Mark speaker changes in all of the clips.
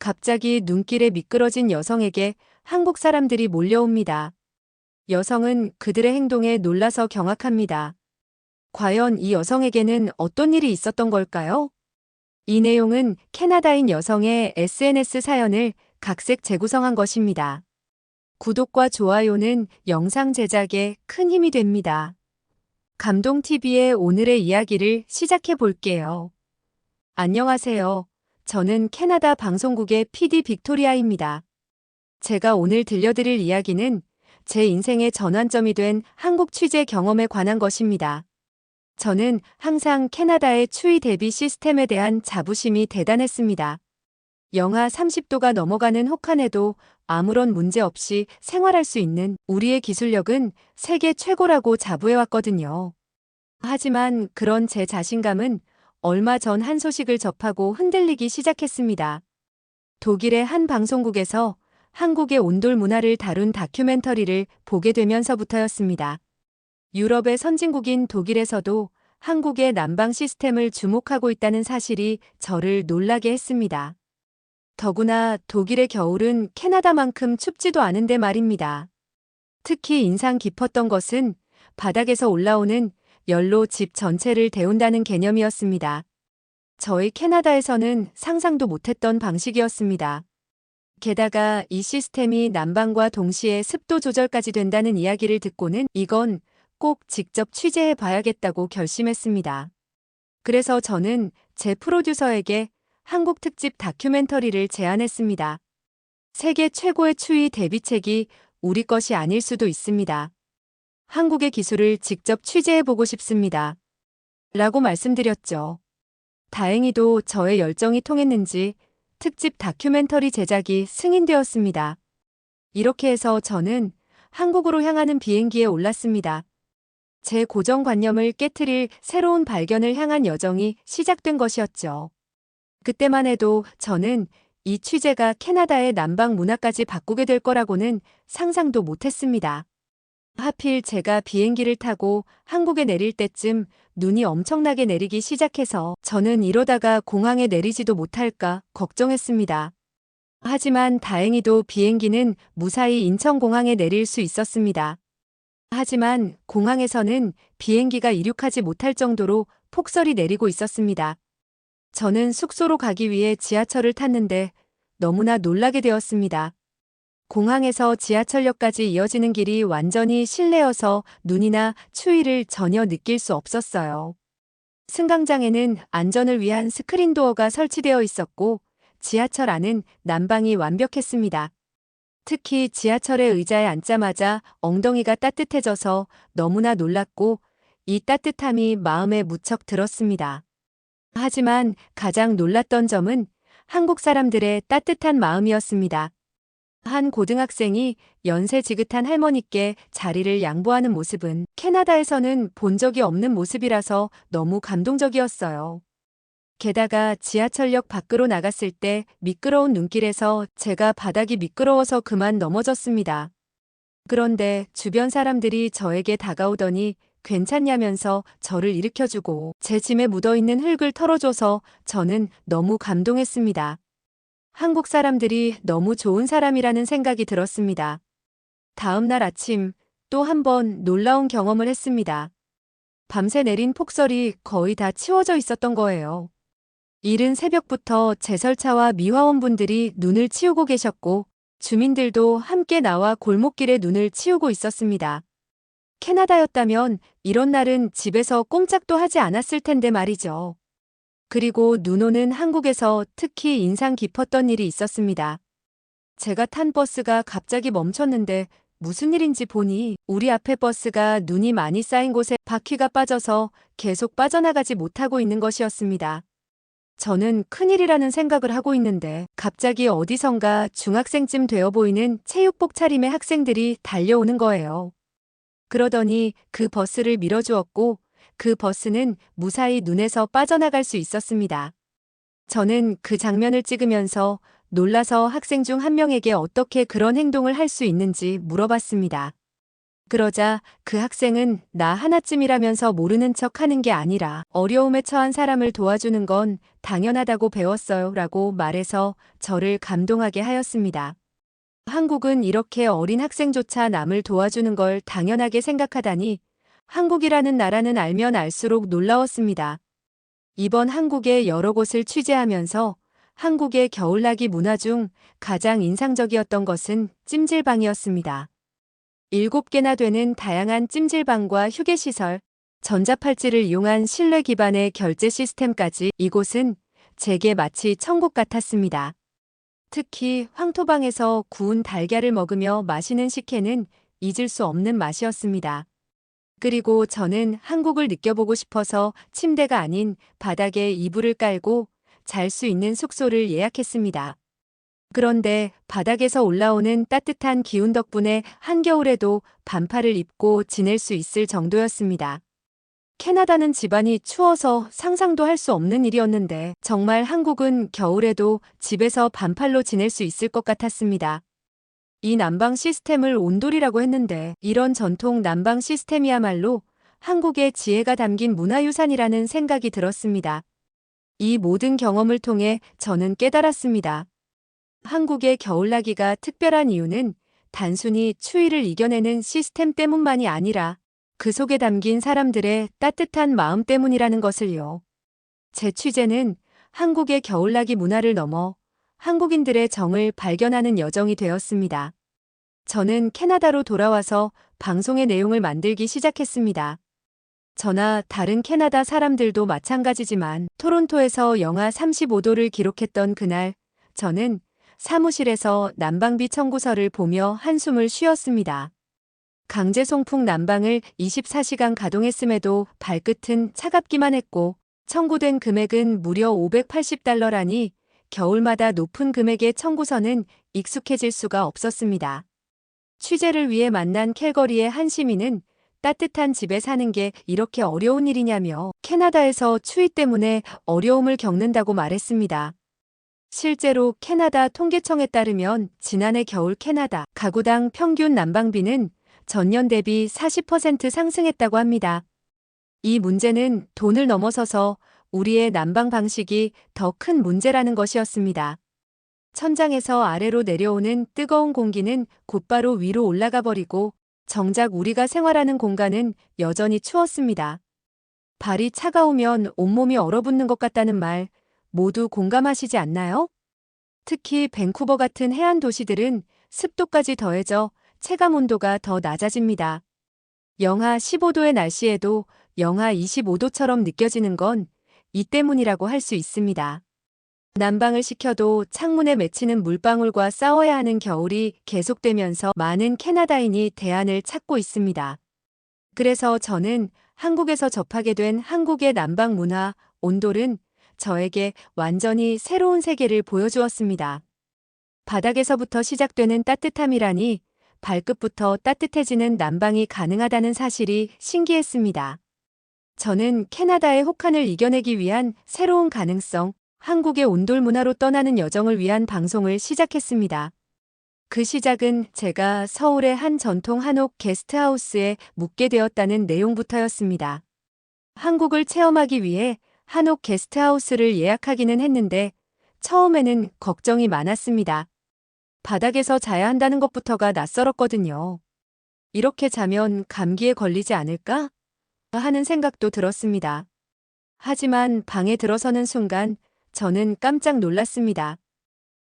Speaker 1: 갑자기 눈길에 미끄러진 여성에게 한국 사람들이 몰려옵니다. 여성은 그들의 행동에 놀라서 경악합니다. 과연 이 여성에게는 어떤 일이 있었던 걸까요? 이 내용은 캐나다인 여성의 SNS 사연을 각색 재구성한 것입니다. 구독과 좋아요는 영상 제작에 큰 힘이 됩니다. 감동TV의 오늘의 이야기를 시작해 볼게요. 안녕하세요. 저는 캐나다 방송국의 PD 빅토리아입니다. 제가 오늘 들려드릴 이야기는 제 인생의 전환점이 된 한국 취재 경험에 관한 것입니다. 저는 항상 캐나다의 추위 대비 시스템에 대한 자부심이 대단했습니다. 영하 30도가 넘어가는 혹한에도 아무런 문제 없이 생활할 수 있는 우리의 기술력은 세계 최고라고 자부해왔거든요. 하지만 그런 제 자신감은 얼마 전 한 소식을 접하고 흔들리기 시작했습니다. 독일의 한 방송국에서 한국의 온돌 문화를 다룬 다큐멘터리를 보게 되면서부터였습니다. 유럽의 선진국인 독일에서도 한국의 난방 시스템을 주목하고 있다는 사실이 저를 놀라게 했습니다. 더구나 독일의 겨울은 캐나다만큼 춥지도 않은데 말입니다. 특히 인상 깊었던 것은 바닥에서 올라오는 열로 집 전체를 데운다는 개념이었습니다. 저희 캐나다에서는 상상도 못했던 방식이었습니다. 게다가 이 시스템이 난방과 동시에 습도 조절까지 된다는 이야기를 듣고는 이건 꼭 직접 취재해 봐야겠다고 결심했습니다. 그래서 저는 제 프로듀서에게 한국 특집 다큐멘터리를 제안했습니다. 세계 최고의 추위 대비책이 우리 것이 아닐 수도 있습니다. 한국의 기술을 직접 취재해 보고 싶습니다. 라고 말씀드렸죠. 다행히도 저의 열정이 통했는지 특집 다큐멘터리 제작이 승인되었습니다. 이렇게 해서 저는 한국으로 향하는 비행기에 올랐습니다. 제 고정관념을 깨트릴 새로운 발견을 향한 여정이 시작된 것이었죠. 그때만 해도 저는 이 취재가 캐나다의 난방 문화까지 바꾸게 될 거라고는 상상도 못했습니다. 하필 제가 비행기를 타고 한국에 내릴 때쯤 눈이 엄청나게 내리기 시작해서 저는 이러다가 공항에 내리지도 못할까 걱정했습니다. 하지만 다행히도 비행기는 무사히 인천공항에 내릴 수 있었습니다. 하지만 공항에서는 비행기가 이륙하지 못할 정도로 폭설이 내리고 있었습니다. 저는 숙소로 가기 위해 지하철을 탔는데 너무나 놀라게 되었습니다. 공항에서 지하철역까지 이어지는 길이 완전히 실내여서 눈이나 추위를 전혀 느낄 수 없었어요. 승강장에는 안전을 위한 스크린도어가 설치되어 있었고 지하철 안은 난방이 완벽했습니다. 특히 지하철의 의자에 앉자마자 엉덩이가 따뜻해져서 너무나 놀랐고 이 따뜻함이 마음에 무척 들었습니다. 하지만 가장 놀랐던 점은 한국 사람들의 따뜻한 마음이었습니다. 한 고등학생이 연세 지긋한 할머니께 자리를 양보하는 모습은 캐나다에서는 본 적이 없는 모습이라서 너무 감동적이었어요. 게다가 지하철역 밖으로 나갔을 때 미끄러운 눈길에서 제가 바닥이 미끄러워서 그만 넘어졌습니다. 그런데 주변 사람들이 저에게 다가오더니 괜찮냐면서 저를 일으켜주고 제 짐에 묻어있는 흙을 털어줘서 저는 너무 감동했습니다. 한국 사람들이 너무 좋은 사람이라는 생각이 들었습니다. 다음 날 아침 또 한 번 놀라운 경험을 했습니다. 밤새 내린 폭설이 거의 다 치워져 있었던 거예요. 이른 새벽부터 제설차와 미화원분들이 눈을 치우고 계셨고 주민들도 함께 나와 골목길에 눈을 치우고 있었습니다. 캐나다였다면 이런 날은 집에서 꼼짝도 하지 않았을 텐데 말이죠. 그리고 눈 오는 한국에서 특히 인상 깊었던 일이 있었습니다. 제가 탄 버스가 갑자기 멈췄는데 무슨 일인지 보니 우리 앞에 버스가 눈이 많이 쌓인 곳에 바퀴가 빠져서 계속 빠져나가지 못하고 있는 것이었습니다. 저는 큰일이라는 생각을 하고 있는데 갑자기 어디선가 중학생쯤 되어 보이는 체육복 차림의 학생들이 달려오는 거예요. 그러더니 그 버스를 밀어주었고 그 버스는 무사히 눈에서 빠져나갈 수 있었습니다. 저는 그 장면을 찍으면서 놀라서 학생 중 한 명에게 어떻게 그런 행동을 할 수 있는지 물어봤습니다. 그러자 그 학생은 나 하나쯤이라면서 모르는 척 하는 게 아니라 어려움에 처한 사람을 도와주는 건 당연하다고 배웠어요 라고 말해서 저를 감동하게 하였습니다. 한국은 이렇게 어린 학생조차 남을 도와주는 걸 당연하게 생각하다니 한국이라는 나라는 알면 알수록 놀라웠습니다. 이번 한국의 여러 곳을 취재하면서 한국의 겨울나기 문화 중 가장 인상적이었던 것은 찜질방이었습니다. 일곱 개나 되는 다양한 찜질방과 휴게시설, 전자팔찌를 이용한 실내 기반의 결제 시스템까지 이곳은 제게 마치 천국 같았습니다. 특히 황토방에서 구운 달걀을 먹으며 마시는 식혜는 잊을 수 없는 맛이었습니다. 그리고 저는 한국을 느껴보고 싶어서 침대가 아닌 바닥에 이불을 깔고 잘 수 있는 숙소를 예약했습니다. 그런데 바닥에서 올라오는 따뜻한 기운 덕분에 한겨울에도 반팔을 입고 지낼 수 있을 정도였습니다. 캐나다는 집안이 추워서 상상도 할 수 없는 일이었는데 정말 한국은 겨울에도 집에서 반팔로 지낼 수 있을 것 같았습니다. 이 난방 시스템을 온돌이라고 했는데 이런 전통 난방 시스템이야말로 한국의 지혜가 담긴 문화유산이라는 생각이 들었습니다. 이 모든 경험을 통해 저는 깨달았습니다. 한국의 겨울나기가 특별한 이유는 단순히 추위를 이겨내는 시스템 때문만이 아니라 그 속에 담긴 사람들의 따뜻한 마음 때문이라는 것을요. 제 취재는 한국의 겨울나기 문화를 넘어 한국인들의 정을 발견하는 여정이 되었습니다. 저는 캐나다로 돌아와서 방송의 내용을 만들기 시작했습니다. 저나 다른 캐나다 사람들도 마찬가지지만 토론토에서 영하 35도를 기록했던 그날 저는 사무실에서 난방비 청구서를 보며 한숨을 쉬었습니다. 강제 송풍 난방을 24시간 가동했음에도 발끝은 차갑기만 했고 청구된 금액은 무려 580달러라니 겨울마다 높은 금액의 청구서는 익숙해질 수가 없었습니다. 취재를 위해 만난 캘거리의 한 시민은 따뜻한 집에 사는 게 이렇게 어려운 일이냐며 캐나다에서 추위 때문에 어려움을 겪는다고 말했습니다. 실제로 캐나다 통계청에 따르면 지난해 겨울 캐나다 가구당 평균 난방비는 전년 대비 40% 상승했다고 합니다. 이 문제는 돈을 넘어서서 우리의 난방 방식이 더 큰 문제라는 것이었습니다. 천장에서 아래로 내려오는 뜨거운 공기는 곧바로 위로 올라가 버리고 정작 우리가 생활하는 공간은 여전히 추웠습니다. 발이 차가우면 온몸이 얼어붙는 것 같다는 말 모두 공감하시지 않나요? 특히 밴쿠버 같은 해안 도시들은 습도까지 더해져 체감 온도가 더 낮아집니다. 영하 15도의 날씨에도 영하 25도처럼 느껴지는 건 이 때문이라고 할 수 있습니다. 난방을 시켜도 창문에 맺히는 물방울과 싸워야 하는 겨울이 계속되면서 많은 캐나다인이 대안을 찾고 있습니다. 그래서 저는 한국에서 접하게 된 한국의 난방 문화, 온돌은 저에게 완전히 새로운 세계를 보여주었습니다. 바닥에서부터 시작되는 따뜻함이라니 발끝부터 따뜻해지는 난방이 가능하다는 사실이 신기했습니다. 저는 캐나다의 혹한을 이겨내기 위한 새로운 가능성, 한국의 온돌 문화로 떠나는 여정을 위한 방송을 시작했습니다. 그 시작은 제가 서울의 한 전통 한옥 게스트하우스에 묵게 되었다는 내용부터였습니다. 한국을 체험하기 위해 한옥 게스트하우스를 예약하기는 했는데 처음에는 걱정이 많았습니다. 바닥에서 자야 한다는 것부터가 낯설었거든요. 이렇게 자면 감기에 걸리지 않을까? 하는 생각도 들었습니다. 하지만 방에 들어서는 순간 저는 깜짝 놀랐습니다.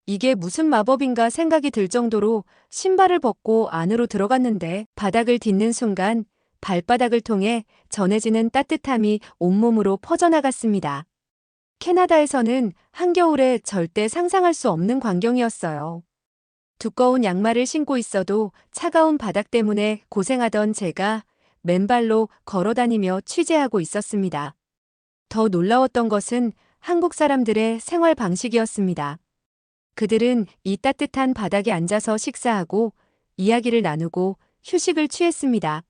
Speaker 1: 이게 무슨 마법인가 생각이 들 정도로 신발을 벗고 안으로 들어갔는데 바닥을 딛는 순간 발바닥을 통해 전해지는 따뜻함이 온몸으로 퍼져나갔습니다. 캐나다에서는 한겨울에 절대 상상할 수 없는 광경이었어요. 두꺼운 양말을 신고 있어도 차가운 바닥 때문에 고생하던 제가 맨발로 걸어 다니며 취재하고 있었습니다. 더 놀라웠던 것은 한국 사람들의 생활 방식이었습니다. 그들은 이 따뜻한 바닥에 앉아서 식사하고 이야기를 나누고 휴식을 취했습니다.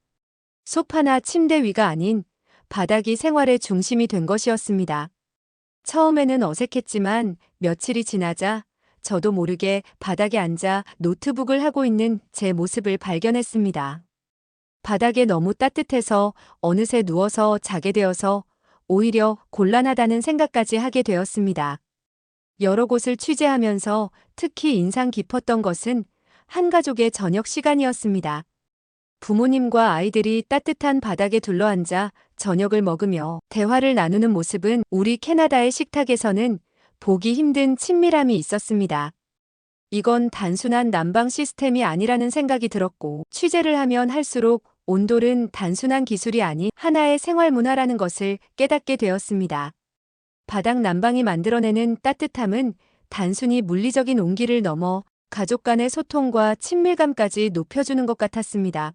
Speaker 1: 소파나 침대 위가 아닌 바닥이 생활의 중심이 된 것이었습니다. 처음에는 어색했지만 며칠이 지나자 저도 모르게 바닥에 앉아 노트북을 하고 있는 제 모습을 발견했습니다. 바닥에 너무 따뜻해서 어느새 누워서 자게 되어서 오히려 곤란하다는 생각까지 하게 되었습니다. 여러 곳을 취재하면서 특히 인상 깊었던 것은 한 가족의 저녁 시간이었습니다. 부모님과 아이들이 따뜻한 바닥에 둘러앉아 저녁을 먹으며 대화를 나누는 모습은 우리 캐나다의 식탁에서는 보기 힘든 친밀함이 있었습니다. 이건 단순한 난방 시스템이 아니라는 생각이 들었고 취재를 하면 할수록 온돌은 단순한 기술이 아닌 하나의 생활 문화라는 것을 깨닫게 되었습니다. 바닥 난방이 만들어내는 따뜻함은 단순히 물리적인 온기를 넘어 가족 간의 소통과 친밀감까지 높여주는 것 같았습니다.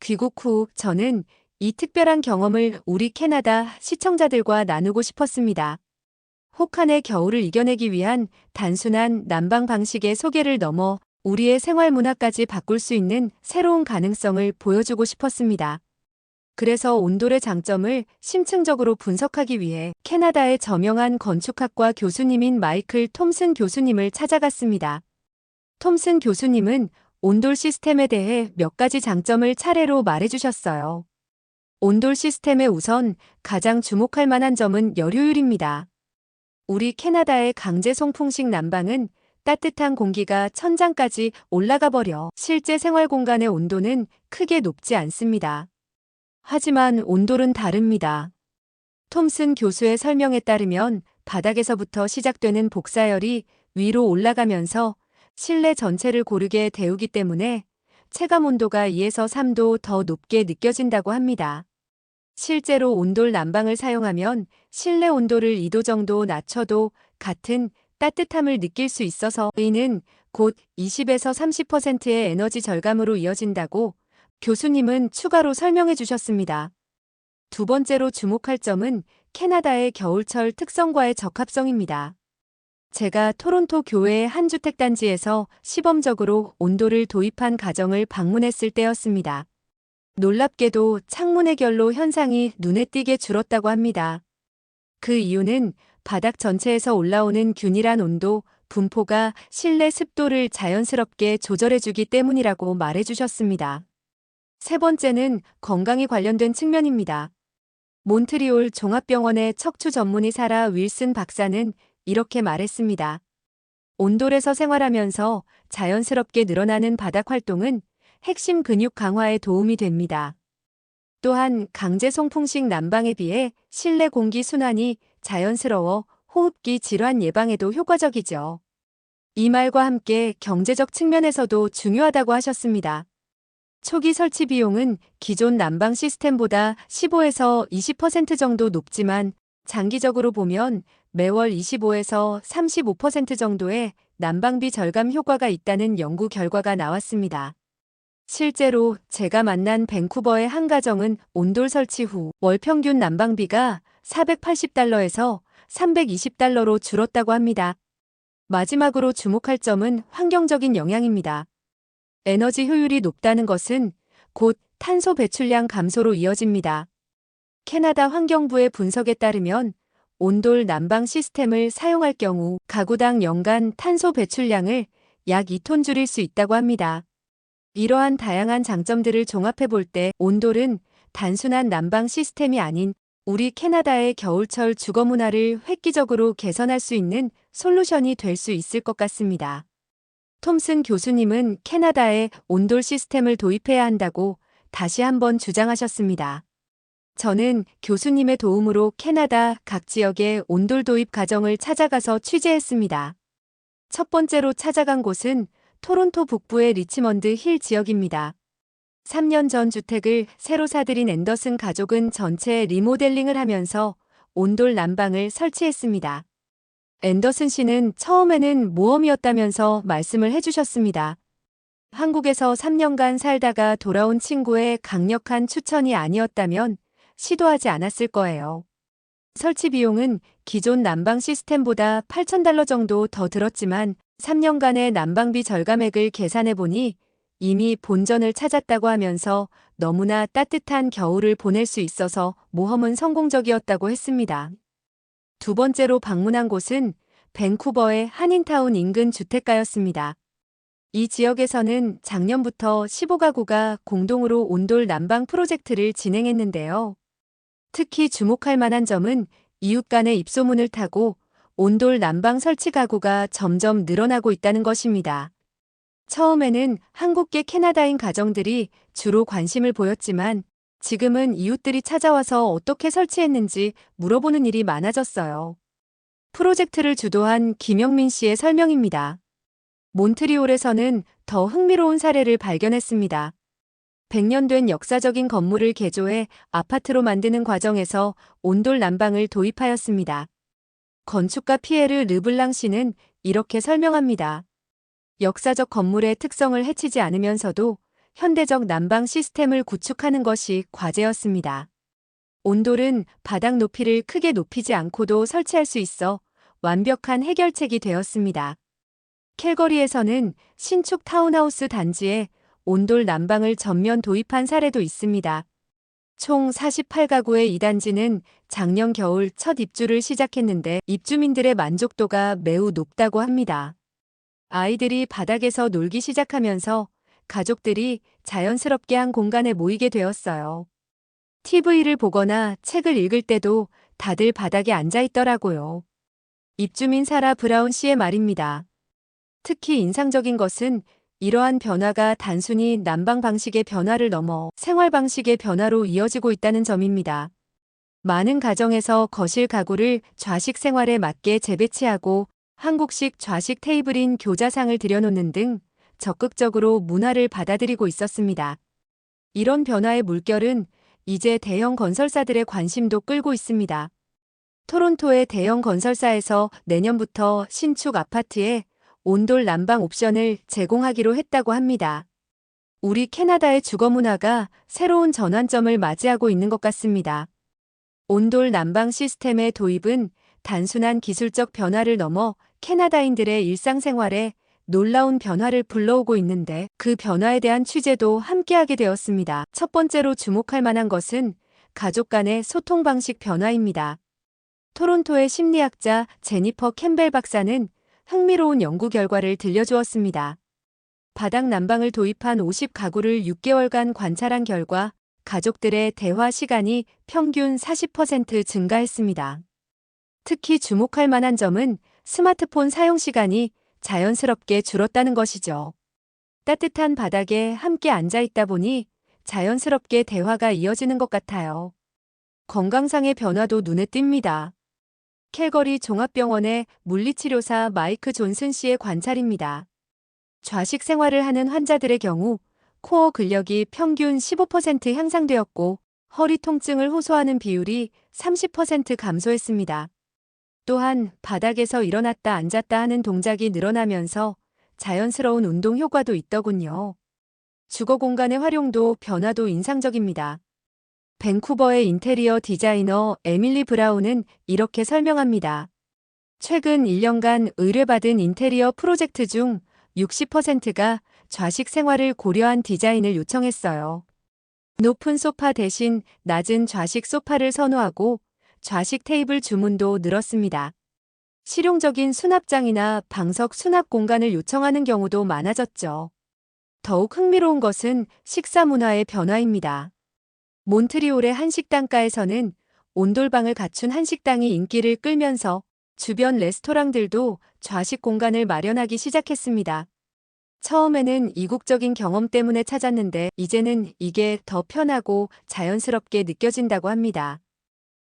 Speaker 1: 귀국 후 저는 이 특별한 경험을 우리 캐나다 시청자들과 나누고 싶었습니다. 혹한의 겨울을 이겨내기 위한 단순한 난방 방식의 소개를 넘어 우리의 생활 문화까지 바꿀 수 있는 새로운 가능성을 보여주고 싶었습니다. 그래서 온돌의 장점을 심층적으로 분석하기 위해 캐나다의 저명한 건축학과 교수님인 마이클 톰슨 교수님을 찾아갔습니다. 톰슨 교수님은 온돌 시스템에 대해 몇 가지 장점을 차례로 말해주셨어요. 온돌 시스템의 우선 가장 주목할 만한 점은 열효율입니다. 우리 캐나다의 강제 송풍식 난방은 따뜻한 공기가 천장까지 올라가 버려 실제 생활 공간의 온도는 크게 높지 않습니다. 하지만 온돌은 다릅니다. 톰슨 교수의 설명에 따르면 바닥에서부터 시작되는 복사열이 위로 올라가면서 실내 전체를 고르게 데우기 때문에 체감 온도가 2에서 3도 더 높게 느껴진다고 합니다. 실제로 온돌 난방을 사용하면 실내 온도를 2도 정도 낮춰도 같은 따뜻함을 느낄 수 있어서 이는 곧 20에서 30%의 에너지 절감으로 이어진다고 교수님은 추가로 설명해 주셨습니다. 두 번째로 주목할 점은 캐나다의 겨울철 특성과의 적합성입니다. 제가 토론토 교회의 한 주택단지에서 시범적으로 온도를 도입한 가정을 방문했을 때였습니다. 놀랍게도 창문의 결로 현상이 눈에 띄게 줄었다고 합니다. 그 이유는 바닥 전체에서 올라오는 균일한 온도, 분포가 실내 습도를 자연스럽게 조절해주기 때문이라고 말해주셨습니다. 세 번째는 건강에 관련된 측면입니다. 몬트리올 종합병원의 척추 전문의 사라 윌슨 박사는 이렇게 말했습니다. 온돌에서 생활하면서 자연스럽게 늘어나는 바닥 활동은 핵심 근육 강화에 도움이 됩니다. 또한 강제 송풍식 난방에 비해 실내 공기 순환이 자연스러워 호흡기 질환 예방에도 효과적이죠. 이 말과 함께 경제적 측면에서도 중요하다고 하셨습니다. 초기 설치 비용은 기존 난방 시스템보다 15에서 20% 정도 높지만 장기적으로 보면 매월 25에서 35% 정도의 난방비 절감 효과가 있다는 연구 결과가 나왔습니다. 실제로 제가 만난 밴쿠버의 한 가정은 온돌 설치 후 월 평균 난방비가 480달러에서 320달러로 줄었다고 합니다. 마지막으로 주목할 점은 환경적인 영향입니다. 에너지 효율이 높다는 것은 곧 탄소 배출량 감소로 이어집니다. 캐나다 환경부의 분석에 따르면 온돌 난방 시스템을 사용할 경우 가구당 연간 탄소 배출량을 약 2톤 줄일 수 있다고 합니다. 이러한 다양한 장점들을 종합해 볼 때 온돌은 단순한 난방 시스템이 아닌 우리 캐나다의 겨울철 주거 문화를 획기적으로 개선할 수 있는 솔루션이 될 수 있을 것 같습니다. 톰슨 교수님은 캐나다에 온돌 시스템을 도입해야 한다고 다시 한번 주장하셨습니다. 저는 교수님의 도움으로 캐나다 각 지역의 온돌 도입 가정을 찾아가서 취재했습니다. 첫 번째로 찾아간 곳은 토론토 북부의 리치먼드 힐 지역입니다. 3년 전 주택을 새로 사들인 앤더슨 가족은 전체 리모델링을 하면서 온돌 난방을 설치했습니다. 앤더슨 씨는 처음에는 모험이었다면서 말씀을 해주셨습니다. 한국에서 3년간 살다가 돌아온 친구의 강력한 추천이 아니었다면 시도하지 않았을 거예요. 설치 비용은 기존 난방 시스템보다 8,000달러 정도 더 들었지만 3년간의 난방비 절감액을 계산해 보니 이미 본전을 찾았다고 하면서 너무나 따뜻한 겨울을 보낼 수 있어서 모험은 성공적이었다고 했습니다. 두 번째로 방문한 곳은 밴쿠버의 한인타운 인근 주택가였습니다. 이 지역에서는 작년부터 15가구가 공동으로 온돌 난방 프로젝트를 진행했는데요. 특히 주목할 만한 점은 이웃 간의 입소문을 타고 온돌 난방 설치 가구가 점점 늘어나고 있다는 것입니다. 처음에는 한국계 캐나다인 가정들이 주로 관심을 보였지만 지금은 이웃들이 찾아와서 어떻게 설치했는지 물어보는 일이 많아졌어요. 프로젝트를 주도한 김영민 씨의 설명입니다. 몬트리올에서는 더 흥미로운 사례를 발견했습니다. 100년 된 역사적인 건물을 개조해 아파트로 만드는 과정에서 온돌 난방을 도입하였습니다. 건축가 피에르 르블랑 씨는 이렇게 설명합니다. 역사적 건물의 특성을 해치지 않으면서도 현대적 난방 시스템을 구축하는 것이 과제였습니다. 온돌은 바닥 높이를 크게 높이지 않고도 설치할 수 있어 완벽한 해결책이 되었습니다. 캘거리에서는 신축 타운하우스 단지에 온돌 난방을 전면 도입한 사례도 있습니다. 총 48가구의 이 단지는 작년 겨울 첫 입주를 시작했는데 입주민들의 만족도가 매우 높다고 합니다. 아이들이 바닥에서 놀기 시작하면서 가족들이 자연스럽게 한 공간에 모이게 되었어요. TV를 보거나 책을 읽을 때도 다들 바닥에 앉아 있더라고요. 입주민 사라 브라운 씨의 말입니다. 특히 인상적인 것은 이러한 변화가 단순히 난방 방식의 변화를 넘어 생활 방식의 변화로 이어지고 있다는 점입니다. 많은 가정에서 거실 가구를 좌식 생활에 맞게 재배치하고 한국식 좌식 테이블인 교자상을 들여놓는 등 적극적으로 문화를 받아들이고 있었습니다. 이런 변화의 물결은 이제 대형 건설사들의 관심도 끌고 있습니다. 토론토의 대형 건설사에서 내년부터 신축 아파트에 온돌 난방 옵션을 제공하기로 했다고 합니다. 우리 캐나다의 주거 문화가 새로운 전환점을 맞이하고 있는 것 같습니다. 온돌 난방 시스템의 도입은 단순한 기술적 변화를 넘어 캐나다인들의 일상생활에 놀라운 변화를 불러오고 있는데 그 변화에 대한 취재도 함께하게 되었습니다. 첫 번째로 주목할 만한 것은 가족 간의 소통 방식 변화입니다. 토론토의 심리학자 제니퍼 캠벨 박사는 흥미로운 연구 결과를 들려주었습니다. 바닥 난방을 도입한 50가구를 6개월간 관찰한 결과 가족들의 대화 시간이 평균 40% 증가했습니다. 특히 주목할 만한 점은 스마트폰 사용 시간이 자연스럽게 줄었다는 것이죠. 따뜻한 바닥에 함께 앉아 있다 보니 자연스럽게 대화가 이어지는 것 같아요. 건강상의 변화도 눈에 띕니다. 캘거리 종합병원의 물리치료사 마이크 존슨 씨의 관찰입니다. 좌식 생활을 하는 환자들의 경우 코어 근력이 평균 15% 향상되었고 허리 통증을 호소하는 비율이 30% 감소했습니다. 또한 바닥에서 일어났다 앉았다 하는 동작이 늘어나면서 자연스러운 운동 효과도 있더군요. 주거 공간의 활용도 변화도 인상적입니다. 밴쿠버의 인테리어 디자이너 에밀리 브라운은 이렇게 설명합니다. 최근 1년간 의뢰받은 인테리어 프로젝트 중 60%가 좌식 생활을 고려한 디자인을 요청했어요. 높은 소파 대신 낮은 좌식 소파를 선호하고 좌식 테이블 주문도 늘었습니다. 실용적인 수납장이나 방석 수납 공간을 요청하는 경우도 많아졌죠. 더욱 흥미로운 것은 식사 문화의 변화입니다. 몬트리올의 한식당가에서는 온돌방을 갖춘 한식당이 인기를 끌면서 주변 레스토랑들도 좌식 공간을 마련하기 시작했습니다. 처음에는 이국적인 경험 때문에 찾았는데 이제는 이게 더 편하고 자연스럽게 느껴진다고 합니다.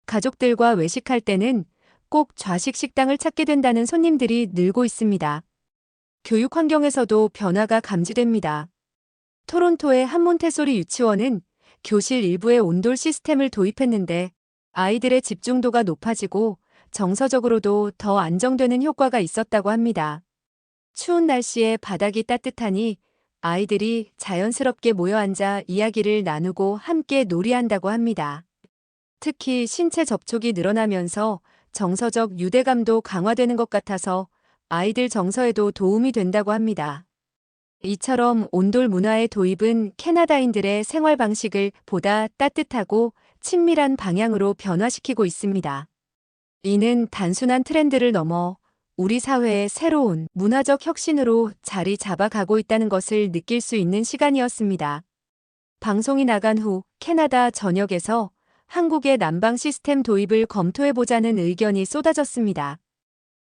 Speaker 1: 가족들과 외식할 때는 꼭 좌식 식당을 찾게 된다는 손님들이 늘고 있습니다. 교육 환경에서도 변화가 감지됩니다. 토론토의 한 몬테소리 유치원은 교실 일부에 온돌 시스템을 도입했는데 아이들의 집중도가 높아지고 정서적으로도 더 안정되는 효과가 있었다고 합니다. 추운 날씨에 바닥이 따뜻하니 아이들이 자연스럽게 모여 앉아 이야기를 나누고 함께 놀이한다고 합니다. 특히 신체 접촉이 늘어나면서 정서적 유대감도 강화되는 것 같아서 아이들 정서에도 도움이 된다고 합니다. 이처럼 온돌 문화의 도입은 캐나다인들의 생활 방식을 보다 따뜻하고 친밀한 방향으로 변화시키고 있습니다. 이는 단순한 트렌드를 넘어 우리 사회의 새로운 문화적 혁신으로 자리 잡아가고 있다는 것을 느낄 수 있는 시간이었습니다. 방송이 나간 후 캐나다 전역에서 한국의 난방 시스템 도입을 검토해보자는 의견이 쏟아졌습니다.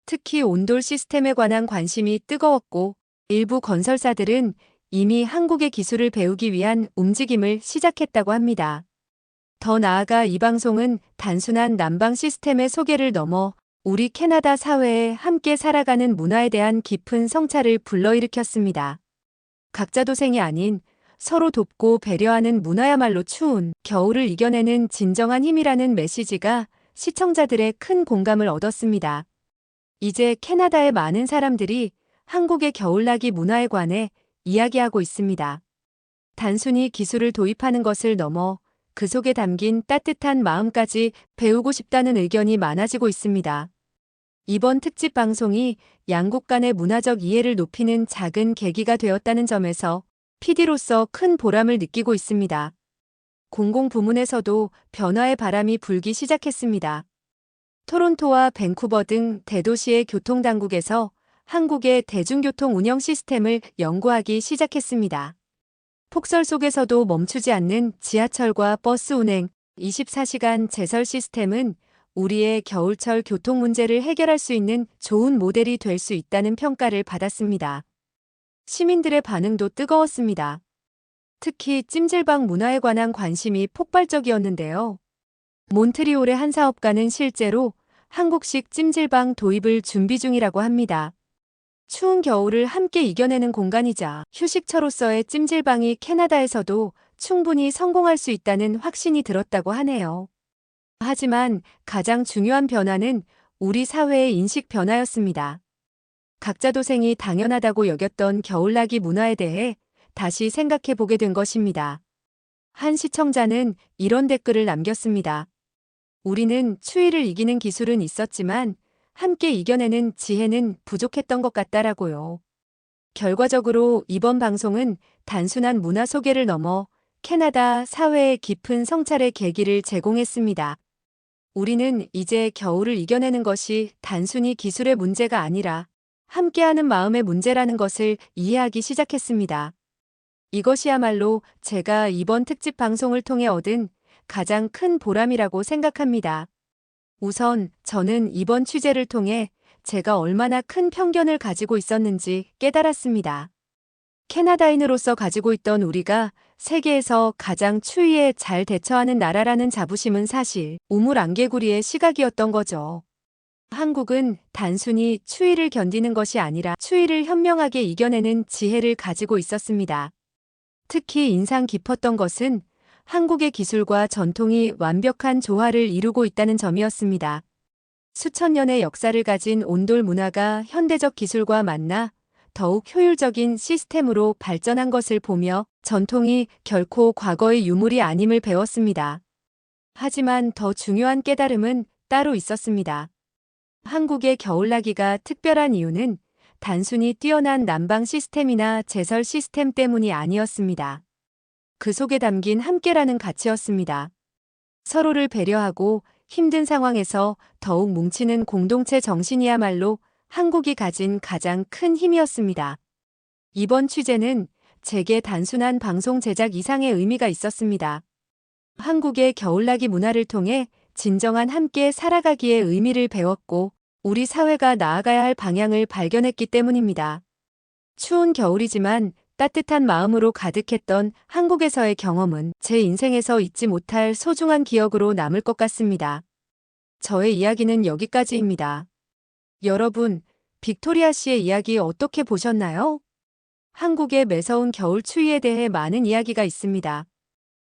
Speaker 1: 특히 온돌 시스템에 관한 관심이 뜨거웠고 일부 건설사들은 이미 한국의 기술을 배우기 위한 움직임을 시작했다고 합니다. 더 나아가 이 방송은 단순한 난방 시스템의 소개를 넘어 우리 캐나다 사회에 함께 살아가는 문화에 대한 깊은 성찰을 불러일으켰습니다. 각자 도생이 아닌 서로 돕고 배려하는 문화야말로 추운 겨울을 이겨내는 진정한 힘이라는 메시지가 시청자들의 큰 공감을 얻었습니다. 이제 캐나다의 많은 사람들이 한국의 겨울나기 문화에 관해 이야기하고 있습니다. 단순히 기술을 도입하는 것을 넘어 그 속에 담긴 따뜻한 마음까지 배우고 싶다는 의견이 많아지고 있습니다. 이번 특집 방송이 양국 간의 문화적 이해를 높이는 작은 계기가 되었다는 점에서 PD로서 큰 보람을 느끼고 있습니다. 공공 부문에서도 변화의 바람이 불기 시작했습니다. 토론토와 밴쿠버 등 대도시의 교통당국에서 한국의 대중교통 운영 시스템을 연구하기 시작했습니다. 폭설 속에서도 멈추지 않는 지하철과 버스 운행, 24시간 제설 시스템은 우리의 겨울철 교통 문제를 해결할 수 있는 좋은 모델이 될 수 있다는 평가를 받았습니다. 시민들의 반응도 뜨거웠습니다. 특히 찜질방 문화에 관한 관심이 폭발적이었는데요. 몬트리올의 한 사업가는 실제로 한국식 찜질방 도입을 준비 중이라고 합니다. 추운 겨울을 함께 이겨내는 공간이자 휴식처로서의 찜질방이 캐나다에서도 충분히 성공할 수 있다는 확신이 들었다고 하네요. 하지만 가장 중요한 변화는 우리 사회의 인식 변화였습니다. 각자 도생이 당연하다고 여겼던 겨울나기 문화에 대해 다시 생각해 보게 된 것입니다. 한 시청자는 이런 댓글을 남겼습니다. 우리는 추위를 이기는 기술은 있었지만 함께 이겨내는 지혜는 부족했던 것 같다라고요. 결과적으로 이번 방송은 단순한 문화 소개를 넘어 캐나다 사회의 깊은 성찰의 계기를 제공했습니다. 우리는 이제 겨울을 이겨내는 것이 단순히 기술의 문제가 아니라 함께하는 마음의 문제라는 것을 이해하기 시작했습니다. 이것이야말로 제가 이번 특집 방송을 통해 얻은 가장 큰 보람이라고 생각합니다. 우선 저는 이번 취재를 통해 제가 얼마나 큰 편견을 가지고 있었는지 깨달았습니다. 캐나다인으로서 가지고 있던 우리가 세계에서 가장 추위에 잘 대처하는 나라라는 자부심은 사실 우물 안개구리의 시각이었던 거죠. 한국은 단순히 추위를 견디는 것이 아니라 추위를 현명하게 이겨내는 지혜를 가지고 있었습니다. 특히 인상 깊었던 것은 한국의 기술과 전통이 완벽한 조화를 이루고 있다는 점이었습니다. 수천 년의 역사를 가진 온돌 문화가 현대적 기술과 만나 더욱 효율적인 시스템으로 발전한 것을 보며 전통이 결코 과거의 유물이 아님을 배웠습니다. 하지만 더 중요한 깨달음은 따로 있었습니다. 한국의 겨울나기가 특별한 이유는 단순히 뛰어난 난방 시스템이나 제설 시스템 때문이 아니었습니다. 그 속에 담긴 함께라는 가치였습니다. 서로를 배려하고 힘든 상황에서 더욱 뭉치는 공동체 정신이야말로 한국이 가진 가장 큰 힘이었습니다. 이번 취재는 제게 단순한 방송 제작 이상의 의미가 있었습니다. 한국의 겨울나기 문화를 통해 진정한 함께 살아가기의 의미를 배웠고 우리 사회가 나아가야 할 방향을 발견했기 때문입니다. 추운 겨울이지만 따뜻한 마음으로 가득했던 한국에서의 경험은 제 인생에서 잊지 못할 소중한 기억으로 남을 것 같습니다. 저의 이야기는 여기까지입니다. 여러분, 빅토리아 씨의 이야기 어떻게 보셨나요? 한국의 매서운 겨울 추위에 대해 많은 이야기가 있습니다.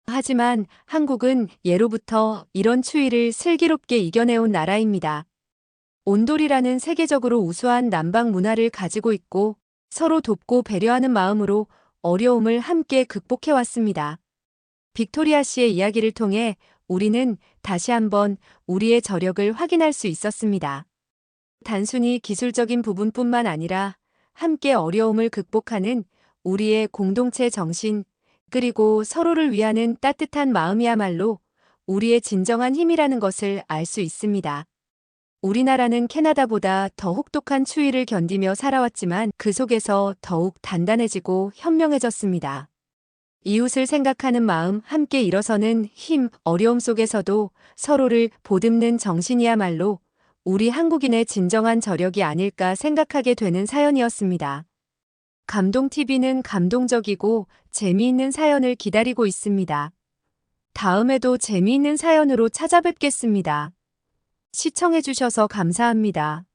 Speaker 1: 하지만 한국은 예로부터 이런 추위를 슬기롭게 이겨내온 나라입니다. 온돌이라는 세계적으로 우수한 난방 문화를 가지고 있고 서로 돕고 배려하는 마음으로 어려움을 함께 극복해왔습니다. 빅토리아 씨의 이야기를 통해 우리는 다시 한번 우리의 저력을 확인할 수 있었습니다. 단순히 기술적인 부분뿐만 아니라 함께 어려움을 극복하는 우리의 공동체 정신, 그리고 서로를 위하는 따뜻한 마음이야말로 우리의 진정한 힘이라는 것을 알 수 있습니다. 우리나라는 캐나다보다 더 혹독한 추위를 견디며 살아왔지만 그 속에서 더욱 단단해지고 현명해졌습니다. 이웃을 생각하는 마음, 함께 일어서는 힘, 어려움 속에서도 서로를 보듬는 정신이야말로 우리 한국인의 진정한 저력이 아닐까 생각하게 되는 사연이었습니다. 감동TV는 감동적이고 재미있는 사연을 기다리고 있습니다. 다음에도 재미있는 사연으로 찾아뵙겠습니다. 시청해주셔서 감사합니다.